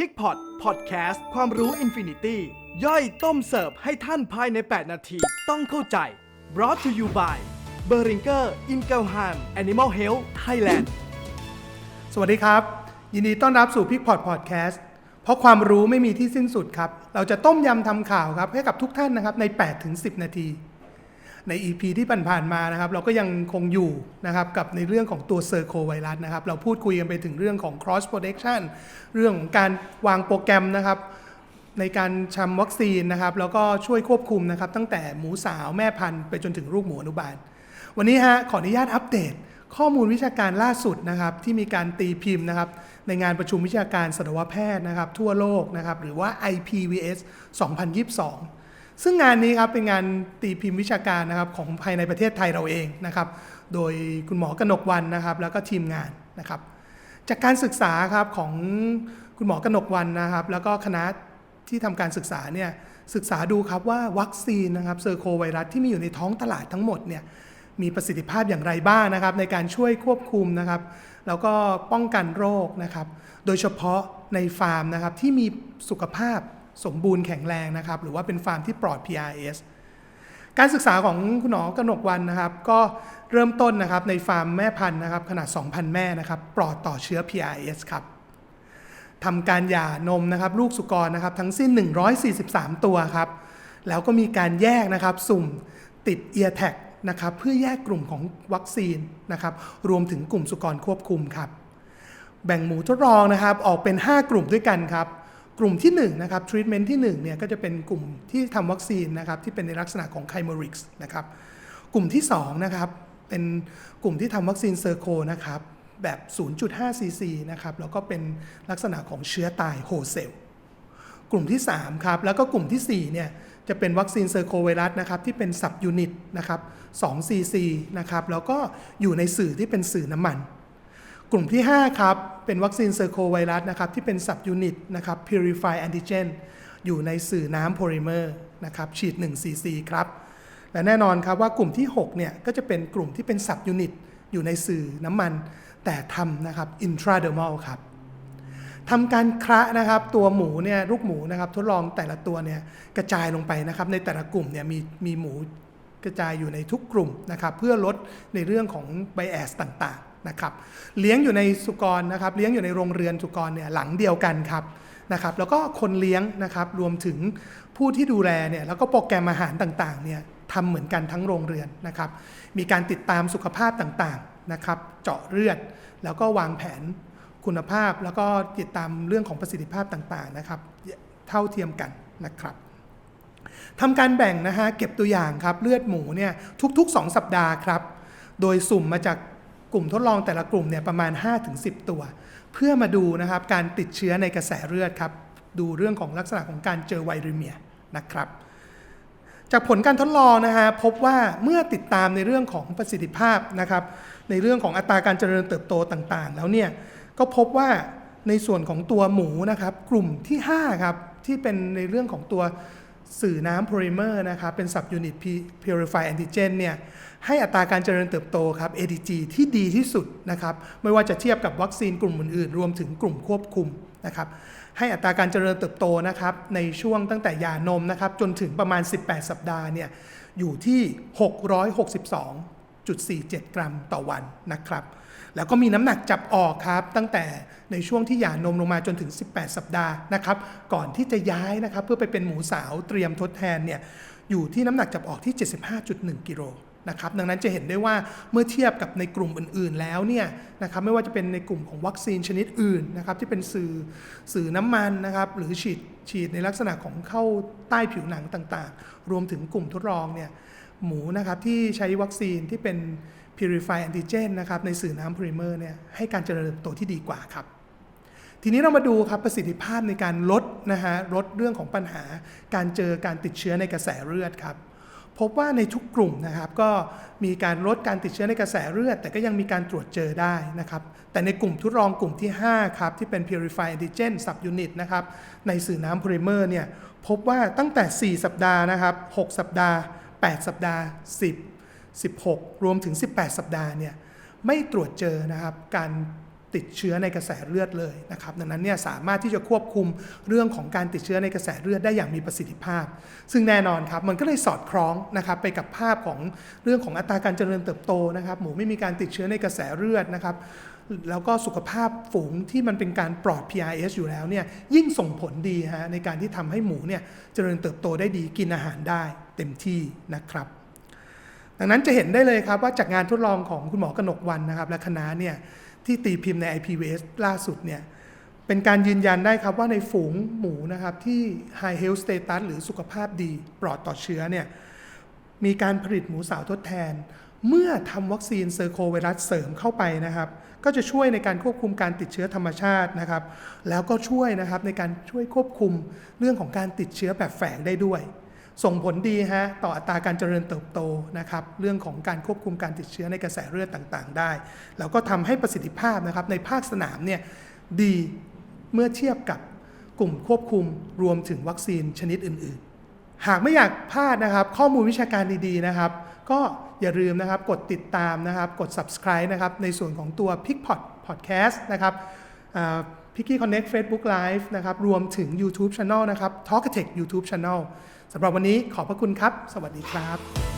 พิกพอตพอดแคสต์ความรู้อินฟินิตี้ย่อยต้มเสิร์ฟให้ท่านภายใน 8 นาที ต้องเข้าใจ brought to you by b e r i n g e r i n g e l h a m Animal Health Thailand สวัสดีครับ ยินดีต้อนรับสู่พิกพอดพอดแคสต์เพราะความรู้ไม่มีที่สิ้นสุดครับ เราจะต้มยำทำข่าวครับให้กับทุกท่านนะครับใน 8-10 นาที ใน EP ที่ผ่านๆมานะครับ เราก็ยังคงอยู่นะครับกับในเรื่องของตัวเซอร์โคไวรัสนะครับ เราพูดคุยกันไปถึงเรื่องของ cross protection เรื่องของการวางโปรแกรมนะครับในการชำวัคซีนนะครับ แล้วก็ช่วยควบคุมนะครับ ตั้งแต่หมูสาวแม่พันธุ์ไปจนถึงลูกหมูอนุบาล วันนี้ฮะขออนุญาตอัปเดต ข้อมูลวิชาการล่าสุดนะครับ ที่มีการตีพิมพ์นะครับ ในงานประชุมวิชาการสัตวแพทย์นะครับ ทั่วโลกนะครับ หรือว่า IPVS 2022 ซึ่งงานนี้ครับเป็นงานตีพิมพ์วิชาการนะครับของภายในประเทศไทยเราเองนะครับ โดยคุณหมอกนกวันนะครับ แล้วก็ทีมงานนะครับ จากการศึกษาครับของคุณหมอกนกวันนะครับ แล้วก็คณะที่ทำการศึกษาเนี่ยศึกษาดูครับว่าวัคซีนนะครับเซอร์โคไวรัสที่มีอยู่ในท้องตลาดทั้งหมดเนี่ยมีประสิทธิภาพอย่างไรบ้างนะครับ ในการช่วยควบคุมนะครับ แล้วก็ป้องกันโรคนะครับ โดยเฉพาะในฟาร์มนะครับที่มีสุขภาพ สมบูรณ์แข็งแรงนะครับ หรือว่าเป็นฟาร์มที่ปลอด PRS การศึกษาของคุณหมอกนกวันนะครับ ก็เริ่มต้นนะครับในฟาร์มแม่พันธุ์นะครับ ขนาด 2,000 แม่นะครับ ปลอดต่อเชื้อ PRS ครับทำการหย่านมนะครับ ลูกสุกรนะครับ ทั้งสิ้น 143 ตัวครับ แล้วก็มีการแยกนะครับ สุ่มติด ear tag นะครับ เพื่อแยกกลุ่มของวัคซีนนะครับ รวมถึงกลุ่มสุกรควบคุมครับ แบ่งหมูทดลองนะครับ ออกเป็น 5 กลุ่มด้วยกันครับ กลุ่มที่1นะครับทรีทเมนต์ที่1เนี่ยก็จะเป็นกลุ่มที่ทำวัคซีนนะครับที่เป็นในลักษณะของไคโมริกส์นะครับกลุ่มที่2นะครับเป็นกลุ่มที่ทำวัคซีนเซอร์โคนะครับแบบ 0.5ซีซีนะครับแล้วก็เป็นลักษณะของเชื้อตายโฮเซลกลุ่มที่3ครับแล้วก็กลุ่มทีสี่4เนี่ยจะเป็นวัคซีนเซอร์โคไวรัสนะครับที่เป็นสับยูนิตนะครับ2 cc นะครับแล้วก็อยู่ในสื่อที่เป็นสื่อน้ำมัน กลุ่มที่ 5 ครับ เป็นวัคซีนเซอร์โคไวรัสนะครับ ที่เป็นสับยูนิตนะครับ Purify Antigen อยู่ในสื่อน้ำโพลิเมอร์นะครับฉีด 1 cc ครับ และแน่นอนครับว่ากลุ่มที่ 6 เนี่ย ก็จะเป็นกลุ่มที่เป็นสับยูนิตอยู่ในสื่อน้ำมัน แต่ทำนะครับ intradermal ครับทำการคระนะครับตัวหมูเนี่ยลูกหมูนะครับทดลองแต่ละตัวเนี่ยกระจายลงไปนะครับในแต่ละกลุ่มเนี่ยมีมีหมูกระจายอยู่ในทุกกลุ่มนะครับเพื่อลดในเรื่องของไบแอสต่าง นะครับเลี้ยงอยู่ในสุกรนะครับเลี้ยงอยู่ในโรงเรือนสุกรเนี่ยหลังเดียวกันครับนะครับแล้วก็คนเลี้ยงนะครับรวมถึงผู้ที่ดูแลเนี่ยแล้วก็โปรแกรมอาหารต่างๆเนี่ยทำเหมือนกันทั้งโรงเรือนนะครับ มีการติดตามสุขภาพต่างๆนะครับเจาะเลือด แล้วก็วางแผนคุณภาพ แล้วก็ติดตามเรื่องของประสิทธิภาพต่างๆนะครับเท่าเทียมกันนะครับทำการแบ่งนะฮะเก็บตัวอย่างครับเลือดหมูเนี่ยทุกๆ 2 สัปดาห์ครับโดยสุ่มมาจาก กลุ่มทดลองแต่ละกลุ่มเนี่ยประมาณ 5-10 ตัว เพื่อมาดูนะครับการติดเชื้อในกระแสเลือดครับ ดูเรื่องของลักษณะของการเจอไวรัเมียนะครับ จากผลการทดลองนะฮะพบว่าเมื่อติดตามในเรื่องของประสิทธิภาพนะครับ ในเรื่องของอัตราการเจริญเติบโตต่างๆ แล้วเนี่ยก็พบว่าในส่วนของตัวหมูนะครับ กลุ่มที่5ครับที่เป็นในเรื่องของตัว สื่อน้ำโพลิเมอร์นะครับเป็น subunit purify antigen เนี่ยให้อัตราการเจริญเติบโตครับ ADG ที่ดีที่สุดนะครับไม่ว่าจะเทียบกับวัคซีนกลุ่มอื่นๆ รวมถึงกลุ่มควบคุมนะครับให้อัตราการเจริญเติบโตนะครับในช่วงตั้งแต่ยานมนะครับจนถึงประมาณ 18 สัปดาห์เนี่ยอยู่ที่ 662.47 กรัมต่อวันนะครับ แล้วก็มีน้ำหนักจับออกครับ ตั้งแต่ในช่วงที่หย่านมลงมาจนถึง 18 สัปดาห์นะครับก่อนที่จะย้ายนะครับเพื่อไปเป็นหมูสาวเตรียมทดแทนเนี่ยอยู่ที่น้ำหนักจับออกที่ 75.1 กิโลนะครับดังนั้นจะเห็นได้ว่าเมื่อเทียบกับในกลุ่มอื่นๆแล้วเนี่ยนะครับไม่ว่าจะเป็นในกลุ่มของวัคซีนชนิดอื่นนะครับที่เป็นสื่อสื่อน้ำมันนะครับหรือฉีดฉีดในลักษณะของเข้าใต้ผิวหนังต่างๆ รวมถึงกลุ่มทดลองเนี่ยหมูนะครับที่ใช้วัคซีนที่เป็น Purify Antigen นะครับในสื่อน้ำพลิเมอร์เนี่ยให้การเจริญเติบโตที่ดีกว่าครับ ทีนี้เรามาดูครับประสิทธิภาพในการลดนะฮะลดเรื่องของปัญหา การเจอการติดเชื้อในกระแสเลือดครับพบว่าในทุกกลุ่มนะครับก็มีการลดการติดเชื้อในกระแสเลือด แต่ก็ยังมีการตรวจเจอได้นะครับ แต่ในกลุ่มทดลองกลุ่มที่ 5 ครับ ที่เป็น Purify Antigen Subunit นะครับในสื่อน้ำโพลิเมอร์เนี่ยพบว่าตั้งแต่ 4 สัปดาห์นะครับ 6 สัปดาห์ 8 สัปดาห์ 10 16 รวมถึง 18 สัปดาห์เนี่ยไม่ตรวจเจอนะครับการติดเชื้อในกระแสเลือดเลยนะครับดังนั้นเนี่ยสามารถที่จะควบคุมเรื่องของการติดเชื้อในกระแสเลือดได้อย่างมีประสิทธิภาพ ซึ่งแน่นอนครับมันก็เลยสอดคล้องนะครับไปกับภาพของเรื่องของอัตราการเจริญเติบโตนะครับหมูไม่มีการติดเชื้อในกระแสเลือดนะครับแล้วก็สุขภาพฝูงที่มันเป็นการปลอด PRS อยู่แล้วเนี่ยยิ่งส่งผลดีฮะในการที่ทำให้หมูเนี่ยเจริญเติบโตได้ดีกินอาหารได้เต็มที่นะครับ ดังนั้นจะเห็นได้เลยครับว่าจากงานทดลองของคุณหมอกนกวันนะครับและคณะเนี่ยที่ตีพิมพ์ใน IPVS ล่าสุดเนี่ยเป็นการยืนยันได้ครับว่าในฝูงหมูนะครับที่ High Health Status หรือสุขภาพดีปลอดต่อเชื้อเนี่ยมีการผลิตหมูสาวทดแทน เมื่อทำวัคซีนเซอร์โคไวรัสเสริมเข้าไปนะครับ ก็จะช่วยในการควบคุมการติดเชื้อธรรมชาตินะครับ แล้วก็ช่วยนะครับในการช่วยควบคุมเรื่องของการติดเชื้อแบบแฝงได้ด้วย ส่งผลดีฮะต่ออัตราการเจริญเติบโตนะครับเรื่องของการควบคุมการติดเชื้อในกระแสเลือดต่างๆ ได้ แล้วก็ทำให้ประสิทธิภาพนะครับในภาคสนามเนี่ยดีเมื่อเทียบกับกลุ่มควบคุมรวมถึงวัคซีนชนิดอื่น ๆ หากไม่อยากพลาดนะครับ ข้อมูลวิชาการดีๆนะครับ ก็อย่าลืมนะครับกดติดตามนะครับ กด subscribe นะครับในส่วนของตัว p i c p o t Podcast นะครับ พิกกี้คอนเน็กซ์เฟซบุ๊กไลฟ์นะครับรวมถึง YouTube Channel นะครับ Talk Tech YouTube Channel สำหรับวันนี้ขอบพระคุณครับ สวัสดีครับ